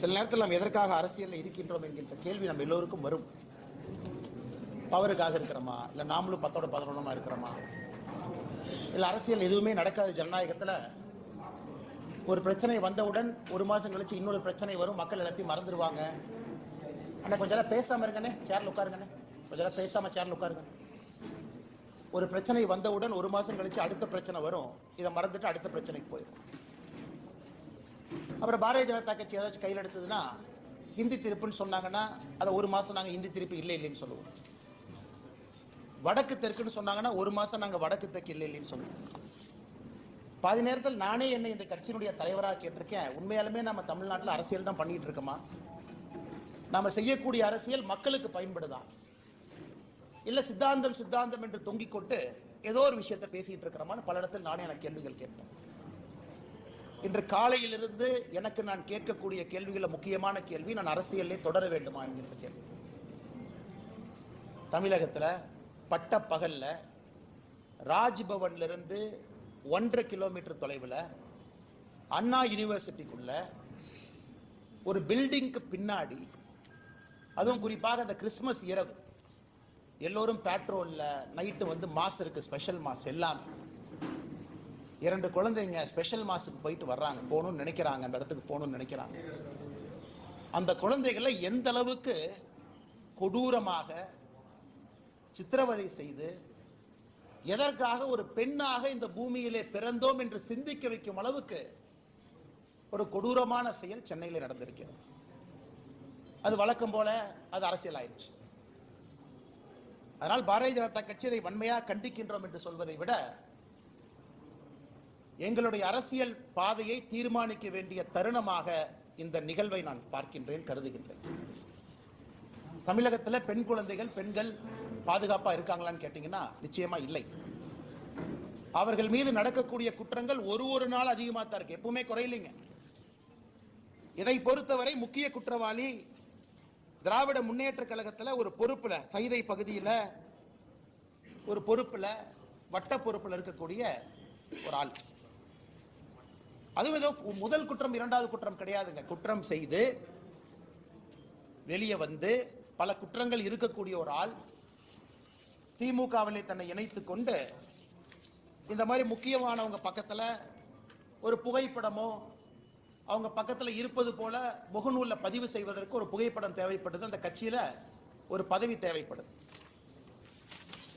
சில நேரத்தில் நாம் எதற்காக அரசியலில் இருக்கின்றோம் என்கின்ற கேள்வி நம்ம எல்லோருக்கும் வரும். பவருக்காக இருக்கிறோமா? இல்லை நாமளும் பத்தோட பதினொன்றமாக இருக்கிறோமா? இல்லை அரசியல் எதுவுமே நடக்காது ஜனநாயகத்தில். ஒரு பிரச்சனை வந்தவுடன் ஒரு மாதம் கழிச்சு இன்னொரு பிரச்சனை வரும். மக்கள் எல்லாத்தையும் மறந்துடுவாங்க ஆனால் கொஞ்சம் நேரம் பேசாமல் இருங்கண்ணே. சேரில் உட்காருங்கண்ணே. கொஞ்சம் நேரம் பேசாமல் சேரில் உட்காருங்க. ஒரு பிரச்சனை வந்தவுடன் ஒரு மாதம் கழிச்சு அடுத்த பிரச்சனை வரும். இதை மறந்துட்டு அடுத்த பிரச்சனைக்கு போயிடும் அப்புறம் பாரதிய ஜனதா கட்சி ஏதாச்சும் கையில் எடுத்ததுன்னா ஹிந்தி திருப்புன்னு சொன்னாங்கன்னா அதை ஒரு மாதம் நாங்கள் ஹிந்தி திருப்பு இல்லை இல்லைன்னு சொல்லுவோம். வடக்கு தெற்குன்னு சொன்னாங்கன்னா ஒரு மாதம் நாங்கள் வடக்கு தெற்கு இல்லை இல்லைன்னு சொல்லுவோம். பாதி நேரத்தில் நானே என்னை இந்த கட்சியினுடைய தலைவராக கேட்டிருக்கேன். உண்மையாலுமே நம்ம தமிழ்நாட்டில் அரசியல் தான் பண்ணிகிட்டு இருக்கோமா? நாம் செய்யக்கூடிய அரசியல் மக்களுக்கு பயன்படுதான் இல்லை சித்தாந்தம் சித்தாந்தம் என்று தொங்கிக் கொண்டு ஏதோ ஒரு விஷயத்தை பேசிகிட்டு இருக்கிறோமான்னு பல இடத்தில் நானே எனக்கு கேள்விகள் கேட்பேன். இன்று காலையிலிருந்து எனக்கு நான் கேட்கக்கூடிய கேள்விகளில் முக்கியமான கேள்வி நான் அரசியலே தொடர வேண்டுமா என்கின்ற கேள்வி. தமிழகத்தில் பட்ட பகலில் ராஜ்பவன்லேருந்து ஒன்றரை கிலோமீட்டர் தொலைவில் அண்ணா யூனிவர்சிட்டிக்குள்ள ஒரு பில்டிங்க்கு பின்னாடி அதுவும் குறிப்பாக அந்த கிறிஸ்மஸ் இரவு எல்லோரும் பேட்ரோலில் நைட்டு வந்து மாஸ் இருக்குது ஸ்பெஷல் மாஸ் எல்லாமே. இரண்டு குழந்தைங்க ஸ்பெஷல் மாஸுக்கு போயிட்டு வர்றாங்க போகணும்னு நினைக்கிறாங்க அந்த இடத்துக்கு போகணும்னு நினைக்கிறாங்க. அந்த குழந்தைகளை எந்த அளவுக்கு கொடூரமாக சித்திரவதை செய்து எதற்காக ஒரு பெண்ணாக இந்த பூமியிலே பிறந்தோம் என்று சிந்திக்க வைக்கும் அளவுக்கு ஒரு கொடூரமான செயல் சென்னையில் நடந்திருக்கிறது. அது வழக்கம் போல அது அரசியல் ஆயிடுச்சு அதனால் பாரதிய ஜனதா கட்சி இதை வன்மையாக கண்டிக்கின்றோம் என்று சொல்வதை விட எங்களுடைய அரசியல் பாதையை தீர்மானிக்க வேண்டிய தருணமாக இந்த நிகழ்வை நான் பார்க்கின்றேன் கருதுகின்றேன். தமிழகத்தில் பெண் குழந்தைகள் பெண்கள் பாதுகாப்பாக இருக்காங்களான்னு கேட்டிங்கன்னா நிச்சயமாக இல்லை. அவர்கள் மீது நடக்கக்கூடிய குற்றங்கள் ஒரு ஒரு நாள் அதிகமாக தான் இருக்கு. எப்பவுமே குறையலைங்க. இதை பொறுத்தவரை முக்கிய குற்றவாளி திராவிட முன்னேற்ற கழகத்தில் ஒரு பொறுப்பில் சைதை பகுதியில் ஒரு பொறுப்பில் வட்ட பொறுப்பில் இருக்கக்கூடிய ஒரு ஆள். அதுவும் ஏதோ முதல் குற்றம் இரண்டாவது குற்றம் கிடையாதுங்க. குற்றம் செய்து வெளியே வந்து பல குற்றங்கள் இருக்கக்கூடிய ஒரு ஆள் திமுகவிலே தன்னை இணைத்து கொண்டு இந்த மாதிரி முக்கியமானவங்க பக்கத்தில் ஒரு புகைப்படமோ அவங்க பக்கத்தில் இருப்பது போல முகநூலில் பதிவு செய்வதற்கு ஒரு புகைப்படம் தேவைப்படுது அந்த கட்சியில் ஒரு பதவி தேவைப்படுது.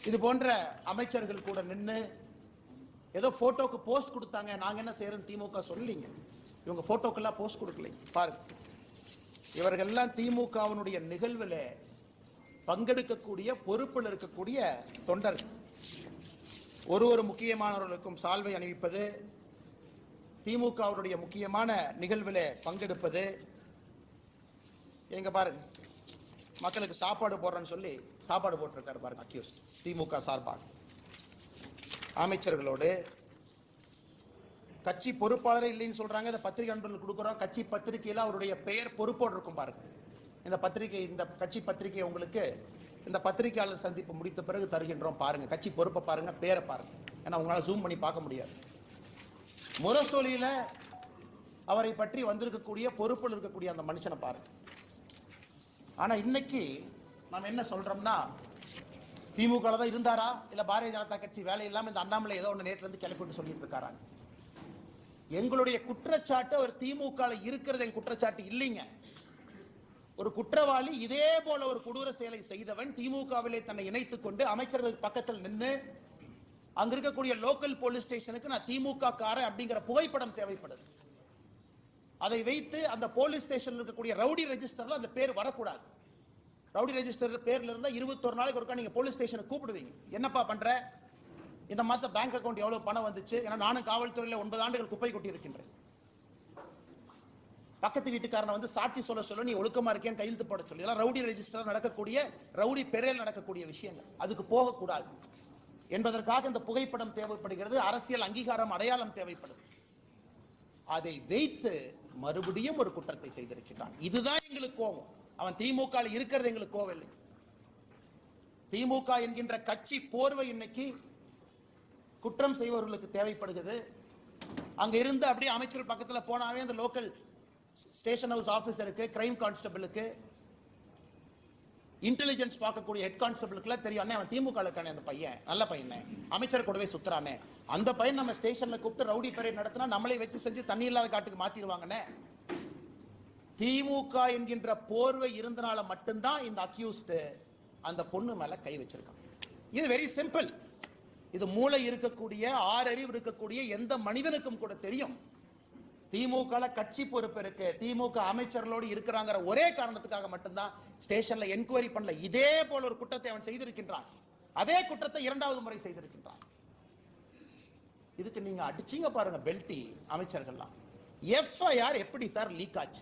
இது போன்ற அமைச்சர்கள் கூட நின்று ஏதோ போட்டோக்கு போஸ்ட் கொடுத்தாங்க. நாங்கள் என்ன செய்யறோம் திமுக சொல்லிங்க. இவங்க போட்டோக்கெல்லாம் போஸ்ட் கொடுக்கலைங்க பாருங்க. இவர்கள்லாம் திமுகவினுடைய நிகழ்வில் பங்கெடுக்கக்கூடிய பொறுப்பில் இருக்கக்கூடிய தொண்டர்கள். ஒரு ஒரு முக்கியமானவர்களுக்கும் சால்வை அணிவிப்பது திமுகவுடைய முக்கியமான நிகழ்வில் பங்கெடுப்பது. எங்க பாருங்க. மக்களுக்கு சாப்பாடு போடுறேன்னு சொல்லி சாப்பாடு போட்டிருக்காரு பாருங்க அக்யூஸ்ட். திமுக சார்பாக. அமைச்சர்களோடு கட்சி பொறுப்பாளரே இல்லைன்னு சொல்றாங்க. இந்த பத்திரிகை நண்பர்கள் கொடுக்குறோம். கட்சி பத்திரிகையில் அவருடைய பெயர் பொறுப்போடு இருக்கும் பாருங்க. இந்த பத்திரிகை இந்த கட்சி பத்திரிகை உங்களுக்கு இந்த பத்திரிகையாளர் சந்திப்பு முடித்த பிறகு தருகின்றோம் பாருங்க. கட்சி பொறுப்பை பாருங்க பேரை பாருங்க. ஏன்னா உங்களால் ஜூம் பண்ணி பார்க்க முடியாது. முரசொலியில் அவரை பற்றி வந்திருக்கக்கூடிய பொறுப்பில் இருக்கக்கூடிய அந்த மனுஷனை பாருங்க. ஆனால் இன்னைக்கு நாம் என்ன சொல்றோம்னா திமுக தான் இருந்தாரா? இல்ல பாரதிய ஜனதா கட்சி வேலை இல்லாமல் இந்த அண்ணாமலை ஏதோ ஒன்று நேரத்துல இருந்து கிளப்பிட்டு சொல்லிட்டு இருக்காரா? எங்களுடைய குற்றச்சாட்டு அவர் திமுக இருக்கிறது என் குற்றச்சாட்டு இல்லைங்க. ஒரு குற்றவாளி இதே போல ஒரு கொடூர செயலை செய்தவன் திமுகவிலே தன்னை இணைத்துக் கொண்டு அமைச்சர்கள் பக்கத்தில் நின்று அங்க இருக்கக்கூடிய லோக்கல் போலீஸ் ஸ்டேஷனுக்கு நான் திமுக காரன் அப்படிங்கிற புகைப்படம் தேவைப்படுது. அதை வைத்து அந்த போலீஸ் ஸ்டேஷனில் இருக்கக்கூடிய ரவுடி ரெஜிஸ்டர்ல அந்த பேர் வரக்கூடாது. ரவுடி ரெஜிஸ்டர் பேரில் இருந்தால் இருபத்தொரு நாளைக்கு ஒருக்கா நீங்கள் போலீஸ் ஸ்டேஷனை கூப்பிடுவீங்க. என்னப்பா பண்ற? இந்த மாதம் பேங்க் அக்கவுண்ட் எவ்வளோ பணம் வந்துச்சு? ஏன்னா நானும் காவல்துறையில ஒன்பது ஆண்டுகள் குப்பை கொட்டி இருக்கின்றேன். பக்கத்து வீட்டுக்காரனை வந்து சாட்சி சொல்ல சொல்ல நீ ஒழுக்கமா இருக்கேன்னு கையெழுத்து போட சொல்லி. இதெல்லாம் ரவுடி ரெஜிஸ்டர் நடக்கக்கூடிய ரவுடி பெறையில் நடக்கக்கூடிய விஷயங்கள். அதுக்கு போகக்கூடாது. என்பதற்காக இந்த புகைப்படம் தேவைப்படுகிறது. அரசியல் அங்கீகாரம் அடையாளம் தேவைப்படுது. அதை வைத்து மறுபடியும் ஒரு குற்றத்தை செய்திருக்கிறான் இதுதான் எங்களுக்கு கோபம். அவன் திமுக இருக்கிறது எங்களுக்கு கோவில்லை திமுக என்கின்ற கட்சி போர்வை இன்னைக்கு குற்றம் செய்பவர்களுக்கு தேவைப்படுகிறது. அங்க இருந்து அப்படியே அமைச்சர் பக்கத்துல போனாவே அந்த லோக்கல் ஸ்டேஷன் ஹவுஸ் ஆஃபீஸருக்கு கிரைம் கான்ஸ்டபிளுக்கு இன்டெலிஜென்ஸ் பார்க்கக்கூடிய ஹெட் கான்ஸ்டபிளுக்குலாம் தெரியும். அண்ணே அவன் திமுக இருக்கானே அந்த பையன். நல்ல பையனே. அமைச்சர் கூடவே சுத்துறானே. அந்த பையன் நம்ம ஸ்டேஷன்ல கூப்பிட்டு ரவுடி பரேட் நடத்தினா நம்மளே வச்சு செஞ்சு தண்ணி இல்லாத காட்டுக்கு மாற்றிடுவாங்கண்ணே திமுக என்கின்ற போர்வை இருந்தனால மட்டும்தான் இந்த அக்யூஸ்டு அந்த பொண்ணு மேல கை வச்சிருக்கான். இது வெரி சிம்பிள் இது மூளை இருக்கக்கூடிய ஆறறிவு இருக்கக்கூடிய எந்த மனிதனுக்கும் கூட தெரியும். திமுக கட்சி பொறுப்பு இருக்கு. திமுக அமைச்சர்களோடு இருக்கிறாங்கிற ஒரே காரணத்துக்காக மட்டும்தான் ஸ்டேஷன்ல என்கொயரி பண்ணல. இதே போல ஒரு குற்றத்தை அவன் செய்திருக்கின்றான். அதே குற்றத்தை இரண்டாவது முறை செய்திருக்கின்றான். இதுக்கு நீங்க அடிச்சீங்க பாருங்க பெல்டி அமைச்சர்கள்லாம். எஃப்ஐஆர் எப்படி சார் லீக் ஆச்சு?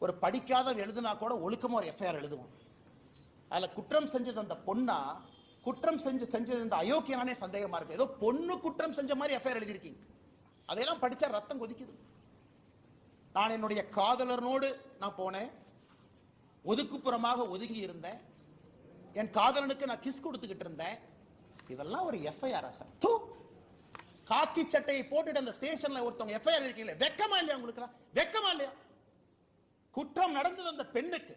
ஒரு படிக்காத எழுதுனா கூட ஒழுக்கமாக ஒரு எஃப்ஐஆர் எழுதுவோம் அதில் குற்றம் செஞ்சது அந்த பொண்ணா குற்றம் செஞ்சு செஞ்சது இந்த அயோக்கியனானே சந்தேகமாக இருக்குது ஏதோ பொண்ணு குற்றம் செஞ்ச மாதிரி எஃப்ஐஆர் எழுதியிருக்கீங்க. அதையெல்லாம் படித்தா ரத்தம் கொதிக்குது. நான் என்னுடைய காதலனோடு நான் போனேன். ஒதுக்குப்புறமாக ஒதுங்கி இருந்தேன். என் காதலனுக்கு நான் கிஸ் கொடுத்துக்கிட்டு இருந்தேன். இதெல்லாம் ஒரு எஃப்ஐஆர் சார்? தூ! காக்கி சட்டையை போட்டுட்டு அந்த ஸ்டேஷனில் ஒருத்தவங்க எஃப்ஐஆர் இருக்கீங்களே வெக்கமா இல்லையா உங்களுக்குலாம் வெக்கமா இல்லையா? குற்றம் நடந்தது அந்த பெண்ணுக்கு.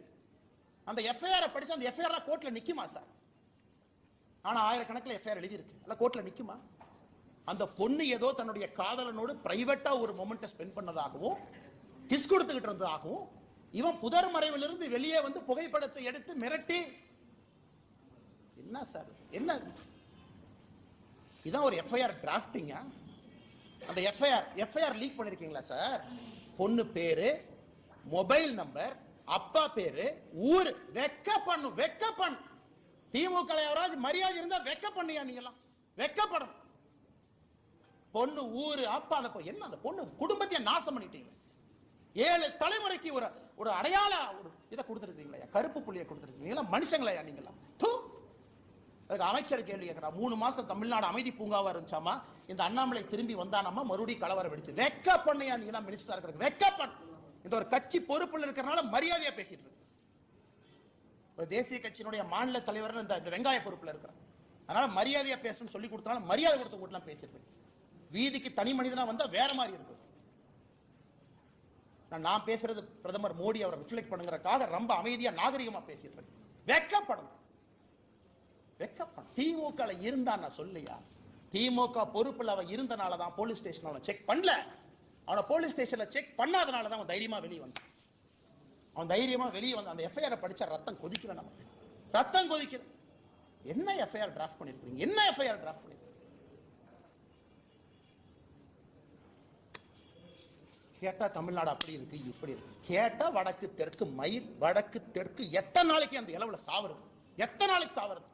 அந்த எஃப்ஐஆர் படிச்சு அந்த எஃப்ஐஆர் கோர்ட்ல நிக்குமா சார் ஆனா ஆயிரக்கணக்கில் எஃப்ஐஆர் எழுதி இருக்கு அல்ல கோர்ட்ல நிக்குமா? அந்த பொண்ணு ஏதோ தன்னுடைய காதலனோடு பிரைவேட்டா ஒரு மொமெண்ட்டை ஸ்பெண்ட் பண்ணதாகவும் கிஸ் கொடுத்துக்கிட்டு இருந்ததாகவும் இவன் புதர் மறைவிலிருந்து வெளியே வந்து புகைப்படத்தை எடுத்து மிரட்டி. என்ன சார் என்ன? இதான் ஒரு எஃப்ஐஆர் டிராஃப்டிங்க அந்த எஃப்ஐஆர் எஃப்ஐஆர் லீக் பண்ணிருக்கீங்களா சார் பொண்ணு பேரு மொபைல் நம்பர் அப்பா பேரு ஊரு. வெக்க பண்ணும் வெக்க பண்ணு திமுக யாராவது மரியாதை இருந்தா வெக்க பண்ணியா நீங்களாம் வெக்கப்படும் பொண்ணு ஊரு அப்பா அந்த என்ன அந்த பொண்ணு? குடும்பத்தையே நாசம் பண்ணிட்டீங்க. ஏழு தலைமுறைக்கு ஒரு ஒரு அடையாள ஒரு இதை கொடுத்துருக்கீங்களா கருப்பு புள்ளியை கொடுத்துருக்கீங்களா மனுஷங்களையா நீங்களா தூ! அதுக்கு அமைச்சர் கேள்வி கேட்கிறா மூணு மாசம் தமிழ்நாடு அமைதி பூங்காவா இருந்துச்சாமா? இந்த அண்ணாமலை திரும்பி வந்தானாமா? மறுபடியும் கலவரம் வெடிச்சு வெக்க பண்ணையா நீங்களாம் மினிஸ்டரா இருக்கிறது வெக்க பண்ண இந்த ஒரு கட்சி பொறுப்புல இருக்கிறனால மரியாதையா பேசிட்டு இருக்கு. ஒரு தேசிய கட்சியினுடைய மாநில தலைவர் இந்த இந்த வெங்காய பொறுப்புல இருக்கிறார். அதனால மரியாதையா பேசணும்னு சொல்லி கொடுத்தனால மரியாதை கொடுத்த கூட்டலாம் பேசிட்டு இருக்கு. வீதிக்கு தனி மனிதனா வந்தா வேற மாதிரி இருக்கும் நான் நான் பேசுறது பிரதமர் மோடி அவரை ரிஃப்ளெக்ட் பண்ணுங்கிறக்காக ரொம்ப அமைதியா நாகரிகமா பேசிட்டு இருக்கேன் வெக்கப்படணும். வெக்கப்படும் திமுக ல இருந்தா நான் சொல்லையா? திமுக பொறுப்புல அவன் இருந்தனால தான் போலீஸ் ஸ்டேஷன் செக் பண்ணல. அவனை போலீஸ் ஸ்டேஷனில் செக் பண்ணாதனால தான் அவன் தைரியமாக வெளியே வந்தான். அவன் தைரியமாக வெளியே வந்து அந்த எஃப்ஐஆரை படிச்சா ரத்தம் கொதிக்கல நமக்கு ரத்தம் கொதிக்கல. என்ன எஃப்ஐஆர் டிராஃப்ட் பண்ணிருக்கீங்க? என்ன எஃப்ஐஆர் டிராஃப்ட் பண்ணியிருக்கீங்க கேட்டால் தமிழ்நாடு அப்படி இருக்கு இப்படி இருக்கு. கேட்டால் வடக்கு தெற்கு மயில் வடக்கு தெற்கு. எத்தனை நாளைக்கு அந்த இளவில் சாவருது எத்தனை நாளைக்கு சாவறது?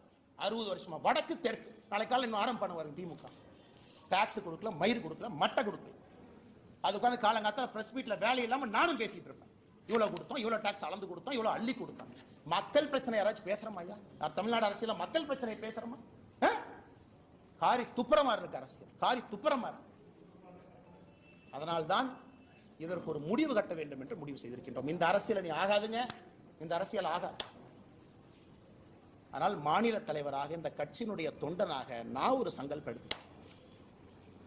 அறுபது வருஷமா. வடக்கு தெற்கு. நாளைக்கு இன்னும் ஆரம்பம் பண்ணுவாங்க திமுக. டாக்ஸ் கொடுக்கல மயிர் கொடுக்கல மட்டை கொடுக்கல. அது உட்காந்து காலங்காத்தால் ப்ரெஸ் மீட்டில் வேலை இல்லாமல் நானும் பேசிட்டு இருப்பேன். இவ்வளோ கொடுத்தோம் இவ்வளோ டேக்ஸ் அளந்து கொடுத்தோம் இவ்வளோ அள்ளி கொடுத்தோம். மக்கள் பிரச்சனை யாராச்சும் பேசுகிறோமா ஐயா? தமிழ்நாடு அரசியலில் மக்கள் பிரச்சனை பேசுகிறோமா ஆ? காரி துப்புரமா இருக்கு அரசியல். காரி துப்புரமா இருக்கு அதனால்தான் இதற்கு ஒரு முடிவு கட்ட வேண்டும் என்று முடிவு செய்திருக்கின்றோம். இந்த அரசியல் நீ ஆகாதுங்க. இந்த அரசியல் ஆகாது. ஆனால் மாநில தலைவராக இந்த கட்சியினுடைய தொண்டனாக நான் ஒரு சங்கல்பம்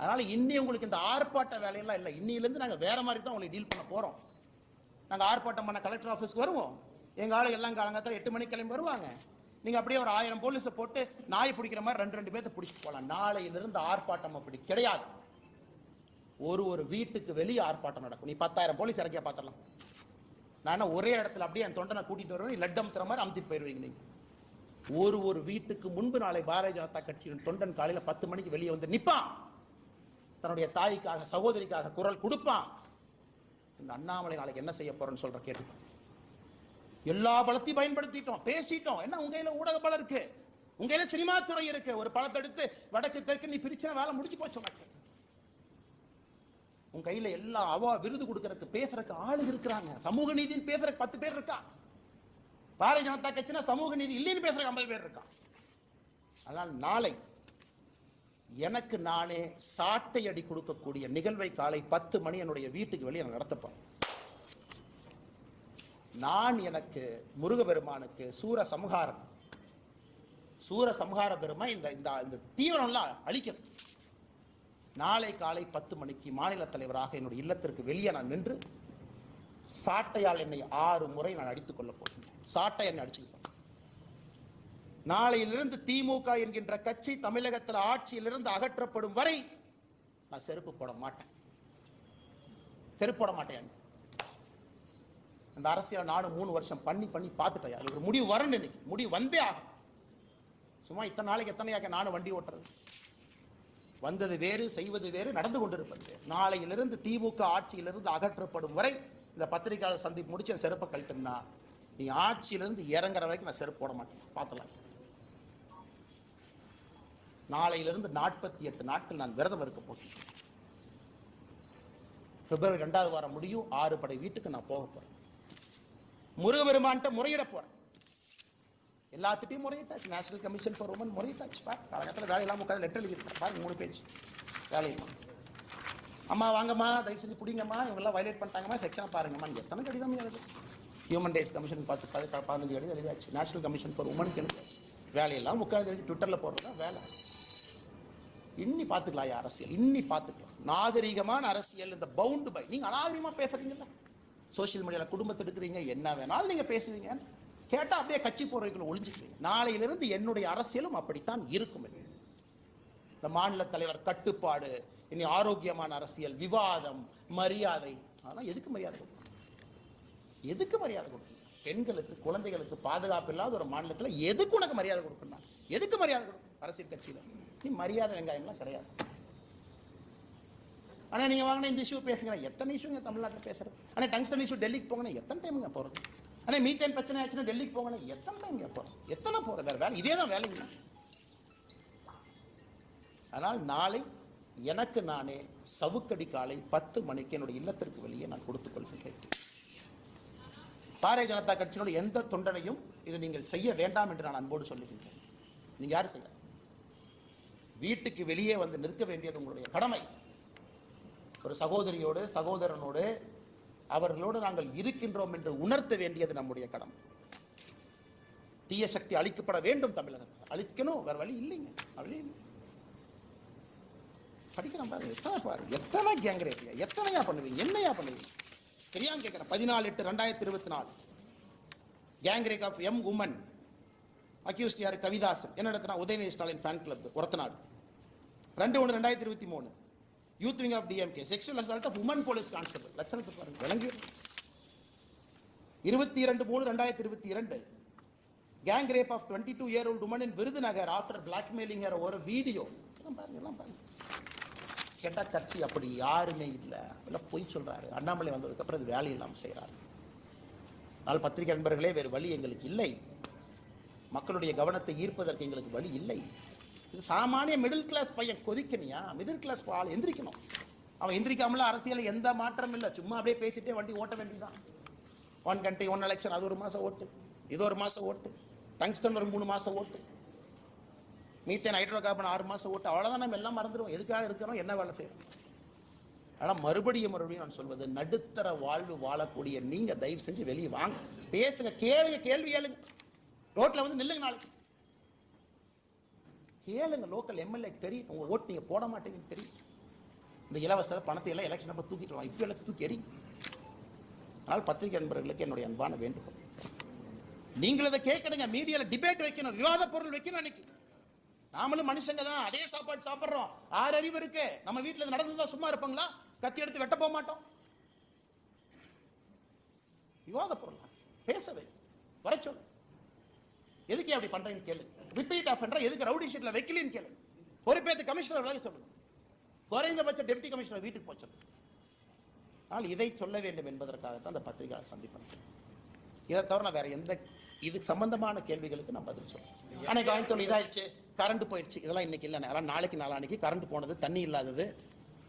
அதனால இன்னி உங்களுக்கு இந்த ஆர்ப்பாட்ட வேலையெல்லாம் இல்லை. இன்னிலேருந்து நாங்கள் வேற மாதிரி தான் உங்களை டீல் பண்ண போகிறோம் நாங்கள் ஆர்ப்பாட்டம் பண்ண கலெக்டர் ஆஃபீஸ்க்கு வருவோம். எங்கள் ஆளு எல்லாம் காலங்காத்தால எட்டு மணிக்கு கிளம்பி வருவாங்க. நீங்கள் அப்படியே ஒரு ஆயிரம் போலீஸை போட்டு நாய் பிடிக்கிற மாதிரி ரெண்டு ரெண்டு பேர்த்த பிடிச்சிட்டு போகலாம் நாளையிலிருந்து ஆர்ப்பாட்டம் அப்படி கிடையாது. ஒரு ஒரு வீட்டுக்கு வெளியே ஆர்ப்பாட்டம் நடக்கும். நீ பத்தாயிரம் போலீஸ் இறக்கியா பார்த்துடலாம் நான் ஒரே இடத்துல அப்படியே என் தொண்டனை கூட்டிகிட்டு வருவேன்? லட்டம் அமுத்துற மாதிரி அமுத்திட்டு போயிடுவீங்க நீங்கள் ஒரு ஒரு வீட்டுக்கு முன்பு நாளை பாரதிய ஜனதா கட்சியின் தொண்டன் காலையில் பத்து மணிக்கு வெளியே வந்து நிற்பான் தன்னுடைய தாய்க்காக சகோதரிக்காக குரல் கொடுப்பான். இந்த அண்ணாமலை நாளைக்கு என்ன செய்ய போறேன்னு சொல்ற கேட்டுக்கோங்க எல்லா பலத்தையும் பயன்படுத்திட்டோம். பேசிட்டோம். என்ன உங்க கையில ஊடக பலம் இருக்கு? உங்க கையில சினிமா துறை இருக்கு. ஒரு படத்தை எடுத்து வடக்கு தெற்கு நீ பிரிச்சா வேலை முடிச்சு போச்சு உனக்கு. உன் கையில எல்லா அவா விருது கொடுக்கறதுக்கு பேசுறதுக்கு ஆளு இருக்கிறாங்க. சமூக நீதினு பேசுறதுக்கு பத்து பேர் இருக்கா? பாரதிய ஜனதா கட்சினா சமூக நீதி இல்லைன்னு பேசுறதுக்கு ஐம்பது பேர் இருக்கா? ஆனால் நாளை எனக்கு நானே சாட்டை அடி கொடுக்கக்கூடிய நிகழ்வை காலை பத்து மணி என்னுடைய வீட்டுக்கு வெளியே நான் நடத்தப்போம் நான் எனக்கு முருகபெருமானுக்கு சூர சம்ஹாரம். சூர சம்ஹார பெருமை இந்த இந்த இந்த தீவிரம்லாம் அழிக்கணும். நாளை காலை பத்து மணிக்கு மாநில தலைவராக என்னுடைய இல்லத்திற்கு வெளியே நான் நின்று சாட்டையால் என்னை ஆறு முறை நான் அடித்துக் கொள்ளப் போகிறேன். சாட்டை என்னை அடிச்சுக்கிட்டேன். நாளையிலிருந்து திமுக என்கின்ற கட்சி தமிழகத்தில் ஆட்சியிலிருந்து அகற்றப்படும் வரை நான் செருப்பு போட மாட்டேன். செருப்பு போட மாட்டேன். அந்த அரசியல் நாடு மூணு வருஷம் பண்ணி பண்ணி பார்த்துட்டேன். அது ஒரு முடிவு வரணும் இன்னைக்கு. முடிவு வந்தே ஆகும் சும்மா இத்தனை நாளைக்கு எத்தனையாக்க நானும் வண்டி ஓட்டுறது? வந்தது வேறு செய்வது வேறு நடந்து கொண்டிருப்பது நாளையிலிருந்து திமுக ஆட்சியிலிருந்து அகற்றப்படும் வரை இந்த பத்திரிகையாளர் சந்திப்பு முடிச்சு செருப்பை கழட்டுனா நீ ஆட்சியிலிருந்து இறங்குற வரைக்கும் நான் செருப்பு போட மாட்டேன். பார்த்துலாம் நாளையிலிருந்து நாற்பத்தி எட்டு நாட்கள் நான் விரதம் இருக்க போகிறேன். பிப்ரவரி ரெண்டாவது வாரம் முடியும். ஆறு படை வீட்டுக்கு நான் போக போறேன். முருகபெருமான்ட்ட முறையிட போறேன். எல்லாத்துட்டையும் முறையிட்டாச்சு. நேஷனல் கமிஷன் ஃபார் உமன் முறையிட்டாச்சு. பார் காலகட்டத்தில் வேலையெல்லாம் உட்காந்து லெட்டர் எழுதியிருக்கேன். பாருங்க மூணு பேஜ் வேலையுமா அம்மா வாங்கம்மா தயவு செஞ்சு பிடிங்கம்மா. இவங்கெல்லாம் வயலேட் பண்ணிட்டாங்கம்மா. செக்ஷன் பாருங்கம்மா. எத்தனை கடிதம் எழுது? ஹியூமன் ரைட்ஸ் கமிஷன் பார்த்து பதினஞ்சு கடிதம் எழுதியாச்சு. நேஷனல் கமிஷன் ஃபார் உமனுக்கு எழுதியாச்சு. வேலையெல்லாம் உட்காந்து எழுதி ட்விட்டரில் போடுறதா? வேலை. இன்னி பார்த்துக்கலாம் அரசியல் இன்னி பார்த்துக்கலாம். நாகரிகமான அரசியல் இந்த பவுண்டு பை நீங்கள் அநாகரிகமாக பேசுறீங்கல்ல? சோஷியல் மீடியாவில் குடும்பத்தை எடுக்கிறீங்க என்ன வேணாலும் நீங்கள் பேசுவீங்க. கேட்டால் அப்படியே கட்சி போறவைக்குள்ள ஒழிஞ்சுக்குவீங்க நாளையிலிருந்து என்னுடைய அரசியலும் அப்படித்தான் இருக்கும். இந்த மாநில தலைவர் கட்டுப்பாடு இனி ஆரோக்கியமான அரசியல் விவாதம் மரியாதை. அதெல்லாம் எதுக்கு மரியாதை கொடுக்கணும்? எதுக்கு மரியாதை கொடுக்கணும்? பெண்களுக்கு குழந்தைகளுக்கு பாதுகாப்பு இல்லாத ஒரு மாநிலத்தில் எதுக்கு உனக்கு மரியாதை கொடுக்கணும் எதுக்கு மரியாதை கொடுக்கணும்? அரசியல் கட்சியில. நீ மரியாதை வெங்காயம்லாம் கிடையாது. ஆனால் நீங்கள் வாங்கின இந்த இஷ்யூ பேசுங்க. எத்தனை இஷ்யூங்க தமிழ்நாட்டில் பேசுறது? ஆனால் டங்ஸ்டன் இஷ்யூ டெல்லிக்கு போங்கன்னா எத்தனை டைமுங்க போகிறது ஆனால் மீத்தேன் பிரச்சனை ஆச்சுன்னா டெல்லிக்கு போங்கன்னா எத்தனை டைம் போகிறோம் எத்தனை போகிறது வேறு வேலை இதே தான் வேலைங்க. அதனால் நாளை எனக்கு நானே சவுக்கடி காலை பத்து மணிக்கு என்னுடைய இல்லத்திற்கு வெளியே நான் கொடுத்துக் கொள்கின்றேன். பாரதிய ஜனதா கட்சியினுடைய எந்த தொண்டனையும் இதை நீங்கள் செய்ய வேண்டாம் என்று நான் அன்போடு சொல்லுகின்றேன். நீங்கள் யார் செய்யலாம் வீட்டுக்கு வெளியே வந்து நிற்க வேண்டியது உங்களுடைய கடமை. ஒரு சகோதரியோடு சகோதரனோடு அவர்களோடு நாங்கள் இருக்கின்றோம் என்று உணர்த்த வேண்டியது நம்முடைய கடமை. தீய சக்தி அழிக்கப்பட வேண்டும் தமிழகத்தில். அழிக்கணும் வேற வழி இல்லைங்க. வழி இல்லை. படிக்கிறேன் பாருங்க எத்தனை பாருங்க எத்தனை கேங் ரேப்பியா எத்தனையா பண்ணுவீங்க என்னையா பண்ணுவீங்க? தெரியாம கேட்குறேன். பதினாலு எட்டு ரெண்டாயிரத்தி இருபத்தி நாலு. Gang rape of M woman accused யார்? கவிதாசன். என்ன நடத்தினா உதயநிதி ஸ்டாலின் ஃபேன் கிளப் ஒரத்தநாடு ரெண்டு ஒன்று ரெண்டாயிரத்தி இருபத்தி மூணு. Youth wing of DMK sexual assault of woman police constable லட்சணத்தை பாருங்க. விளங்கி. இருபத்தி இரண்டு மூணு ரெண்டாயிரத்தி இருபத்தி இரண்டு. Gang rape of twenty two year old woman in Virudhunagar after blackmailing ஒரு வீடியோ. பாருங்க எல்லாம் பாருங்க. கேட்டால் கட்சி அப்படி யாருமே இல்லை. இல்லை பொய் சொல்கிறாரு அண்ணாமலை வந்ததுக்கப்புறம் இது வேலை இல்லாமல் செய்கிறாரு ஆனால் பத்திரிகை நண்பர்களே வேறு வழி எங்களுக்கு இல்லை. மக்களுடைய கவனத்தை ஈர்ப்பதற்கு எங்களுக்கு வழி இல்லை. இது சாமானிய மிடில் கிளாஸ் பையன் கொதிக்கணியா? மிடில் கிளாஸ் ஆள் எந்திரிக்கணும். அவன் எந்திரிக்காமல அரசியல் எந்த மாற்றமும் இல்லை. சும்மா அப்படியே பேசிட்டே வண்டி ஓட்ட வேண்டியதான் ஒன் கண்ட்ரி ஒன் எலெக்ஷன் அது ஒரு மாதம் ஓட்டு. இது ஒரு மாதம் ஓட்டு. டங்ஸ்டன் ஒரு மூணு மாதம் ஓட்டு. மீத்தேன் ஹைட்ரோ கார்பன் ஆறு மாதம் ஓட்டு. அவ்வளோதான் நம்ம எல்லாம் மறந்துடுவோம். எதுக்காக இருக்கிறோம்? என்ன வேலை செய்யறோம்? ஆனால் மறுபடியும் மறுபடியும் நான் சொல்வது நடுத்தர வாழ்வு வாழக்கூடிய நீங்கள் தயவு செஞ்சு வெளியே வாங்க. பேசுங்க கேளுங்க கேள்வி கேளுங்க. ரோட்ல வந்து நில்லுங்க நாளைக்கு. கேளுங்க லோக்கல் எம்எல்ஏ தெரியும். உங்க ஓட்டு நீங்க போட மாட்டீங்கன்னு தெரியும். இந்த இலவச பணத்தை எல்லாம் எலெக்ஷன் அப்போ தூக்கிட்டு வரோம் இப்போ எல்லாம் தூக்கி எறி. ஆனால் பத்திரிகை நண்பர்களுக்கு என்னுடைய அன்பான வேண்டுகோள். நீங்கள் இதை கேட்கணுங்க. மீடியாவில் டிபேட் வைக்கணும். விவாத பொருள் வைக்கணும் அன்னைக்கு. நாமளும் மனுஷங்க தான். அதே சாப்பாடு சாப்பிட்றோம். ஆறு அறிவு இருக்கு. நம்ம வீட்டில் இது நடந்ததா சும்மா இருப்பாங்களா? கத்தி எடுத்து வெட்ட போக மாட்டோம். விவாத பொருள். பேச வை வர சொல்லு. எதுக்கு அப்படி பண்றேன்னு கேளு. ரிப்பீட் ஆஃபெண்டர் எதுக்கு ரவுடி ஷீட்ல வைக்கலின்னு கேளு. பொறுப்பேற்று கமிஷனர் விலக சொல்லு குறைந்தபட்ச டெப்டி கமிஷனர் வீட்டுக்கு போக ஆனால் இதை சொல்ல வேண்டும் என்பதற்காகத்தான் அந்த பத்திரிகையாளர் சந்திப்பேன் இதை தவிர நான் வேற எந்த இதுக்கு சம்பந்தமான கேள்விகளுக்கு நான் பதில் சொல்றேன் அன்னைக்கு வாங்கி இதாயிடுச்சு கரண்ட் போயிடுச்சு. இதெல்லாம் இன்னைக்கு இல்லை அதெல்லாம் நாளைக்கு நாளான்னைக்கு கரண்ட் போனது தண்ணி இல்லாதது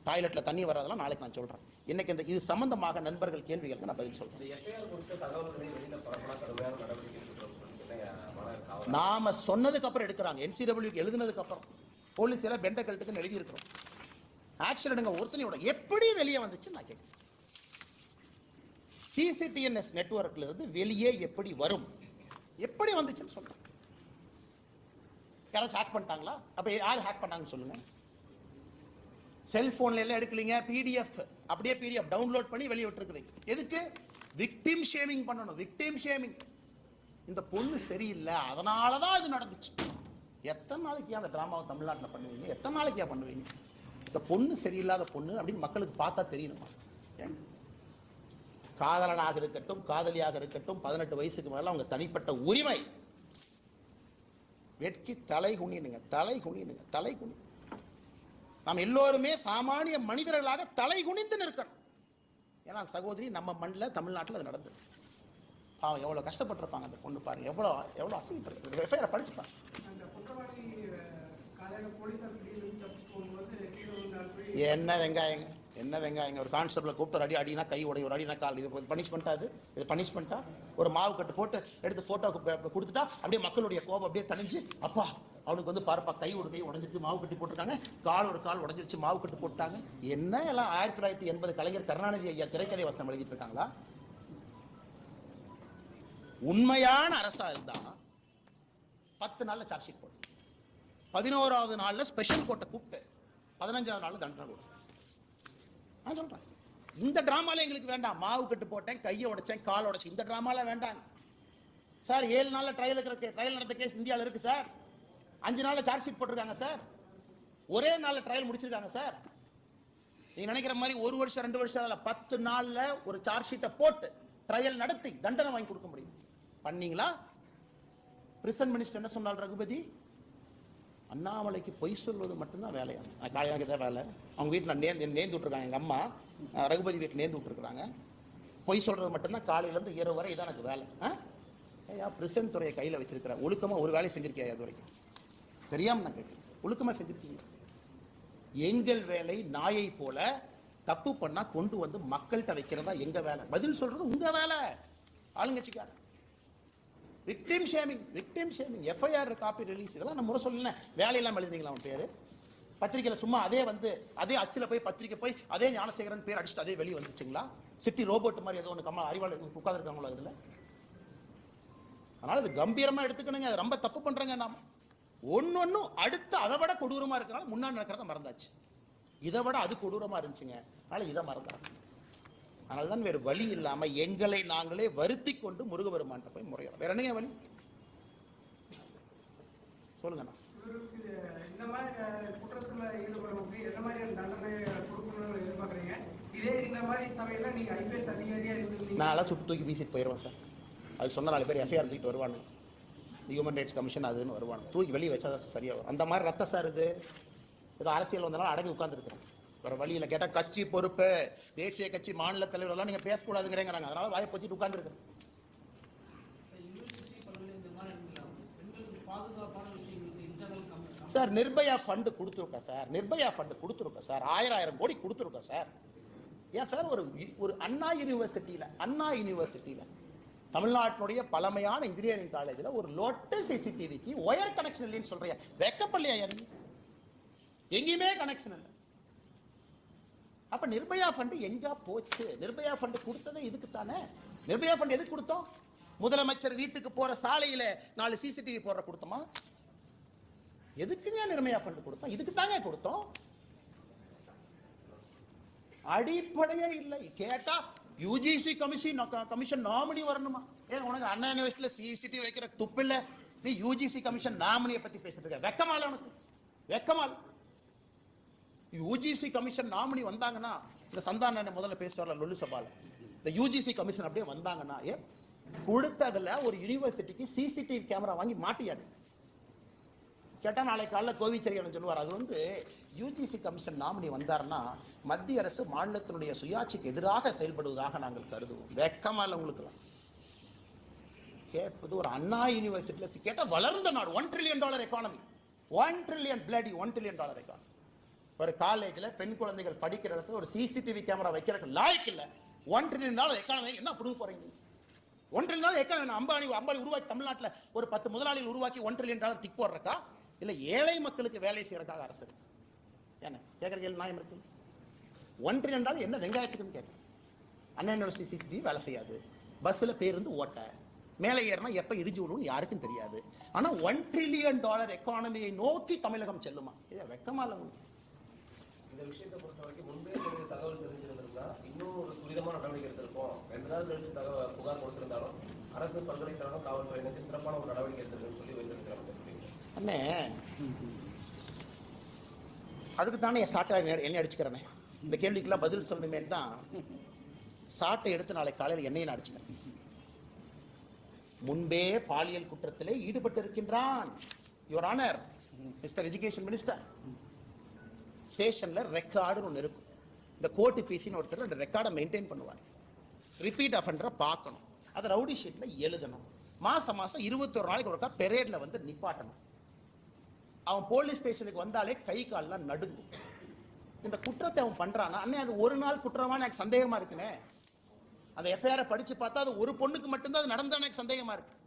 டாய்லெட்ல தண்ணி வராதெல்லாம் நாளைக்கு நான் சொல்கிறேன் இன்னைக்கு இந்த இது சம்பந்தமாக நண்பர்கள் கேள்விகளுக்கு நான் பதில் சொல்கிறேன் நாம சொன்னதுக்கு அப்புறம் எடுக்கிறாங்க. என்சிடபிள்யூக்கு எழுதுனதுக்கு அப்புறம். போலீஸ் எல்லாம் பெண்ட கழுத்துக்குன்னு எழுதி இருக்கிறோம் ஒருத்தனையோட எப்படி வெளியே வந்துச்சு நான் கேட்குறேன். சிசிடிஎன்எஸ் நெட்வொர்க்ல இருந்து வெளியே எப்படி வரும்? எப்படி வந்துச்சுன்னு சொல்றேன். யாராச்சும் ஹேக் பண்ணிட்டாங்களா? அப்போ யார் ஹேக் பண்ணாங்கன்னு சொல்லுங்க. செல்போன்ல எல்லாம் எடுக்கலீங்க. பிடிஎஃப் அப்படியே பிடிஎஃப் டவுன்லோட் பண்ணி வெளியே விட்டுருக்குறீங்க. எதுக்கு? விக்டிம் ஷேமிங் பண்ணணும். விக்டிம் ஷேமிங் இந்த பொண்ணு சரியில்லை அதனால தான் இது நடந்துச்சு. எத்தனை நாளைக்கு அந்த ட்ராமாவை தமிழ்நாட்டில் பண்ணுவீங்க? எத்தனை நாளைக்கு பண்ணுவீங்க? இந்த பொண்ணு சரியில்லாத பொண்ணு அப்படின்னு மக்களுக்கு பார்த்தா தெரியணுமா? காதலனாக இருக்கட்டும் காதலியாக இருக்கட்டும் பதினெட்டு வயசுக்கு மேலே அவங்க தனிப்பட்ட உரிமை. வெட்கி தலை குனினுங்க தலை குனினுங்க தலை குனி. நாம் எல்லோருமே சாமானிய மனிதர்களாக தலை குனிந்து நிற்கணும். ஏன்னா சகோதரி நம்ம மண்ணில் தமிழ்நாட்டில் அது நடந்தது பாவம் எவ்வளோ கஷ்டப்பட்டிருப்பாங்க அந்த பொண்ணு பாருங்க. எவ்வளோ எவ்வளோ அசிங்கப்பட்டு எஃப்ஐஆர் படிச்சுப்பாங்க. என்ன வெங்காயங்க என்ன வெங்காயங்க ஒரு கான்ஸ்டபிளை கூப்பிட்டு ஒரு அடி அடினா கை உடைய ஒரு அடினா கால். இது பனிஷ்மெண்ட்டா அது? இது பனிஷ்மெண்ட்டா ஒரு மாவு கட்டு போட்டு எடுத்து போட்டோ கொடுத்துட்டா அப்படியே மக்களுடைய கோபம் அப்படியே தணிஞ்சு அப்பா அவனுக்கு வந்து பாருப்பா கை ஒரு கை உடஞ்சிருச்சு மாவு கட்டி போட்டிருக்காங்க. கால் ஒரு கால் உடஞ்சிருச்சு மாவு கட்டு போட்டாங்க. என்ன எல்லாம் ஆயிரத்தி தொள்ளாயிரத்தி எண்பது கலைஞர் கருணாநிதி ஐயா திரைக்கதை வசனம் எழுதிட்டு இருக்காங்களா? உண்மையான அரசா இருந்தா பத்து நாள்ல சார்ஜ் ஷீட் போடும் பதினோராவது நாள்ல ஸ்பெஷல் கோர்ட்டை கூப்பிட்டு பதினஞ்சாவது நாள்ல தண்டனை கொடு. நான் சொல்றேன். இந்த டிராமால எங்களுக்கு வேண்டாம். மாவு கட்டு போட்டேன் கையை உடைச்சேன் கால் உடைச்சேன் இந்த டிராமால வேண்டாம். சார் ஏழு நாள்ல ட்ரையல் இருக்கிற ட்ரையல் நடந்த கேஸ் இந்தியாவில் இருக்கு சார். அஞ்சு நாள்ல சார்ஜ் ஷீட் போட்டிருக்காங்க சார். ஒரே நாள்ல ட்ரையல் முடிச்சிருக்காங்க சார். நீங்க நினைக்கிற மாதிரி ஒரு வருஷம் ரெண்டு வருஷம் பத்து நாள்ல ஒரு சார்ஜ் ஷீட்டை போட்டு ட்ரையல் நடத்தி தண்டனை வாங்கி கொடுக்க முடியும். பண்ணீங்களா? பிரிசன் மினிஸ்டர் என்ன சொன்னால் ரகுபதி? அண்ணாமலைக்கு பொய் சொல்வது மட்டும்தான் வேலையா காலையாக தான் வேலை. அவங்க வீட்டில் நேர்ந்து நேர்ந்து விட்டுருக்காங்க எங்கள் அம்மா ரகுபதி வீட்டில் நேர்ந்து விட்டுருக்குறாங்க பொய் சொல்கிறது மட்டும்தான் காலையிலேருந்து இரவு வரை இதான் எனக்கு வேலை. ஆ ஏயா துறையை கையில் வச்சிருக்கிற ஒழுக்கமாக ஒரு வேலையை செஞ்சுருக்கியா அது வரைக்கும்? தெரியாமல் நான் கேட்குறேன். ஒழுக்கமாக செஞ்சுருக்கீங்க. எங்கள் வேலை நாயை போல தப்பு பண்ணால் கொண்டு வந்து மக்கள்கிட்ட வைக்கிறதா எங்கள் வேலை? பதில் சொல்கிறது உங்கள் வேலை. ஆளுங்கட்சிக்காரன் victim shaming victim shaming FIR copy release இதெல்லாம் நம்ம முறை சொல்லினேன். வேலையெல்லாம் எழுதுனீங்களா அவன் பேர்? பத்திரிக்கையில் சும்மா அதே வந்து அதே அச்சில் போய் பத்திரிக்கை போய் அதே ஞானசேகரன் பேர் அடிச்சுட்டு அதே வெளியே வந்துச்சுங்களா சிட்டி ரோபோட் மாதிரி ஏதோ ஒன்று கம்மா அறிவாளர் உட்காந்துருக்காங்களோ அதில் அதனால் அது கம்பீரமாக எடுத்துக்கணுங்க. அது ரொம்ப தப்பு பண்ணுறேங்க நாம். ஒன்று ஒன்றும் அடுத்து அதை விட கொடூரமாக இருக்கிறனால முன்னாடி நடக்கிறத மறந்தாச்சு. இதை விட அது கொடூரமாக இருந்துச்சுங்க. அதனால் இதை மறந்துறாங்க அதனால தான் வேறு வழி இல்லாமல் எங்களை நாங்களே வருத்தி கொண்டு முருகபெருமான்ட்ட போய் முறையிறோம் வேற என்னங்க வழி? சொல்லுங்கண்ணா இந்த மாதிரி குற்றத்துல என்ன மாதிரியான தண்டனை கொடுக்கணும்னு எதிர்பார்க்குறீங்க இதே இந்த மாதிரி நீங்க ஐபிஎஸ் அதிகாரியா நான் எல்லாம் சுட்டு தூக்கி வீசிட்டு போயிடுவேன் சார். அது சொன்ன நாலு பேர் எஃப்ஐஆர் தூக்கிட்டு வருவானு ஹியூமன் ரைட்ஸ் கமிஷன் அதுன்னு வருவானு தூக்கி வெளியே வச்சா தான் வரும். அந்த மாதிரி ரத்த சார் இது. ஏதோ அரசியல் வந்தாலும் அடங்கி உட்காந்துருக்குறேன் வேற வழியில் கேட்டால் கட்சி பொறுப்பு தேசிய கட்சி மாநில தலைவர் எல்லாம் நீங்கள் பேசக்கூடாதுங்கிறேங்கிறாங்க. அதனால வாயை பொத்திட்டு உட்காந்துருக்கேன் சார் நிர்பயா ஃபண்டு கொடுத்துருக்கோம் சார். நிர்பயா ஃபண்டு கொடுத்துருக்கோம் சார். ஆயிரம் ஆயிரம் கோடி கொடுத்துருக்கோம் சார். ஏன் சார் ஒரு ஒரு அண்ணா யூனிவர்சிட்டியில் அண்ணா யூனிவர்சிட்டியில் தமிழ்நாட்டினுடைய பழமையான இன்ஜினியரிங் காலேஜில் ஒரு லோட்டஸ் சிசிடிவிக்கு ஒயர் கனெக்ஷன் இல்லைன்னு சொல்கிறீங்க வெக்கப்பள்ளியா எங்கேயுமே கனெக்ஷன் இல்லை. அப்ப நிர்பயா ஃபண்டு எங்க போச்சு? நிர்பயா ஃபண்டு கொடுத்ததே இதுக்கு தானே நிர்பயா ஃபண்ட் எதுக்கு கொடுத்தோம்? முதலமைச்சர் வீட்டுக்கு போற சாலையில நாலு சிசிடிவி போடுற கொடுத்தோமா? எதுக்குங்க நிர்மயா ஃபண்ட் கொடுத்தோம்? இதுக்கு தாங்க கொடுத்தோம். அடிப்படையே இல்லை. கேட்டா யூஜிசி கமிஷன் கமிஷன் நாமினி வரணுமா? ஏன் உனக்கு அண்ணா யூனிவர்சிட்டியில சிசிடிவி வைக்கிற துப்பு நீ யூஜிசி கமிஷன் நாமினியை பத்தி பேசிட்டு இருக்க. வெக்கமால உனக்கு. வெக்கமால். யூஜிசி கமிஷன் நாமினி வந்தாங்கன்னா இந்த சந்தான முதல்ல பேசுவார்ல லொல்லு சபால. இந்த யூஜிசி கமிஷன் அப்படியே வந்தாங்கன்னா ஏ கொடுத்ததுல ஒரு யூனிவர்சிட்டிக்கு சிசிடிவி கேமரா வாங்கி மாட்டியாடு. கேட்டால் நாளை காலைல கோவிச்செரியன் சொல்லுவார் அது வந்து யூஜிசி கமிஷன் நாமினி வந்தாருன்னா மத்திய அரசு மாநிலத்தினுடைய சுயாட்சிக்கு எதிராக செயல்படுவதாக நாங்கள் கருதுவோம். வெக்கமா இல்லை உங்களுக்குலாம் கேட்பது ஒரு அண்ணா யூனிவர்சிட்டியில் கேட்டால் வளர்ந்த நாடு one trillion dollar economy one trillion bloody one trillion dollar economy ஒரு காலேஜில் பெண் குழந்தைகள் படிக்கிற இடத்துல ஒரு சிசிடிவி கேமரா வைக்கிறதுக்கு லாய்க்கு இல்லை. ஒன் ட்ரில்லியன் டாலர் எக்கானமி என்ன பிடுங்க போறீங்க? One trillion dollar economy Ambani Ambani உருவாக்கி தமிழ்நாட்டில் ஒரு பத்து முதலாளிகள் உருவாக்கி ஒன் ட்ரில்லியன் டாலர் டிக் போடுறக்கா இல்லை ஏழை மக்களுக்கு வேலை செய்யறதுக்காக அரசு? ஏன்னா என்ன கேட்குற கேள்வி நியாயம் இருக்கு. ஒன் ட்ரில்லியன் டாலர் என்ன வெங்காயத்துக்குன்னு கேட்குறேன் அண்ணா யூனிவர்சிட்டி சிசிடிவி வேலை செய்யாது. பஸ்ஸில் பேருந்து ஓட்ட. மேலே ஏறினா எப்போ இடிஞ்சு விடும்னு யாருக்கும் தெரியாது. ஆனால் ஒன் ட்ரில்லியன் டாலர் எக்கானமியை நோக்கி தமிழகம் செல்லுமா? இதை வெக்கமா இல்லை இந்த விஷயத்தை பொறுத்த வரைக்கும் முன்பே தெரிஞ்ச தகவல் தெரிஞ்சிருந்திருந்தா இன்னும் ஒரு துரிதமான நடவடிக்கை எடுத்திருப்போம். ரெண்டு நாள் கழிச்சு தகவல் புகார் கொடுத்திருந்தாலும் அரசு பல்கலைக்கழகம் காவல்துறையினருக்கு சிறப்பான ஒரு நடவடிக்கை எடுத்திருக்குன்னு சொல்லி வைத்திருக்கிறாங்க அண்ணே. அதுக்கு தானே சாட்டை என்ன அடிச்சுக்கிறேனே. இந்த கேள்விக்கெல்லாம் பதில் சொல்லணுமே தான் சாட்டை எடுத்து நாளை காலையில் என்னையும் அடிச்சுக்கிறேன். முன்பே பாலியல் குற்றத்திலே ஈடுபட்டிருக்கின்றான். Your honour mister education minister ஸ்டேஷனில் ரெக்கார்டுன்னு ஒன்று இருக்கும். இந்த கோர்ட்டு பிசின்னு ஒருத்தர் அந்த ரெக்கார்டை மெயின்டைன் பண்ணுவார். ரிப்பீட் அஃபண்டரை பார்க்கணும். அதை ரவுடி ஷீட்டில் எழுதணும். மாதம் மாதம் இருபத்தொரு நாளைக்கு ஒருக்கா பெரேடில் வந்து நிப்பாட்டணும். அவன் போலீஸ் ஸ்டேஷனுக்கு வந்தாலே கை கால்லாம் நடுங்கும். இந்த குற்றத்தை அவன் பண்ணுறான்னா அண்ணே அது ஒரு நாள் குற்றமா? எனக்கு சந்தேகமாக இருக்குனே அந்த எஃப்ஐஆரை படித்து பார்த்தா அது ஒரு பொண்ணுக்கு மட்டும்தான் அது நடந்தால் எனக்கு சந்தேகமாக இருக்குது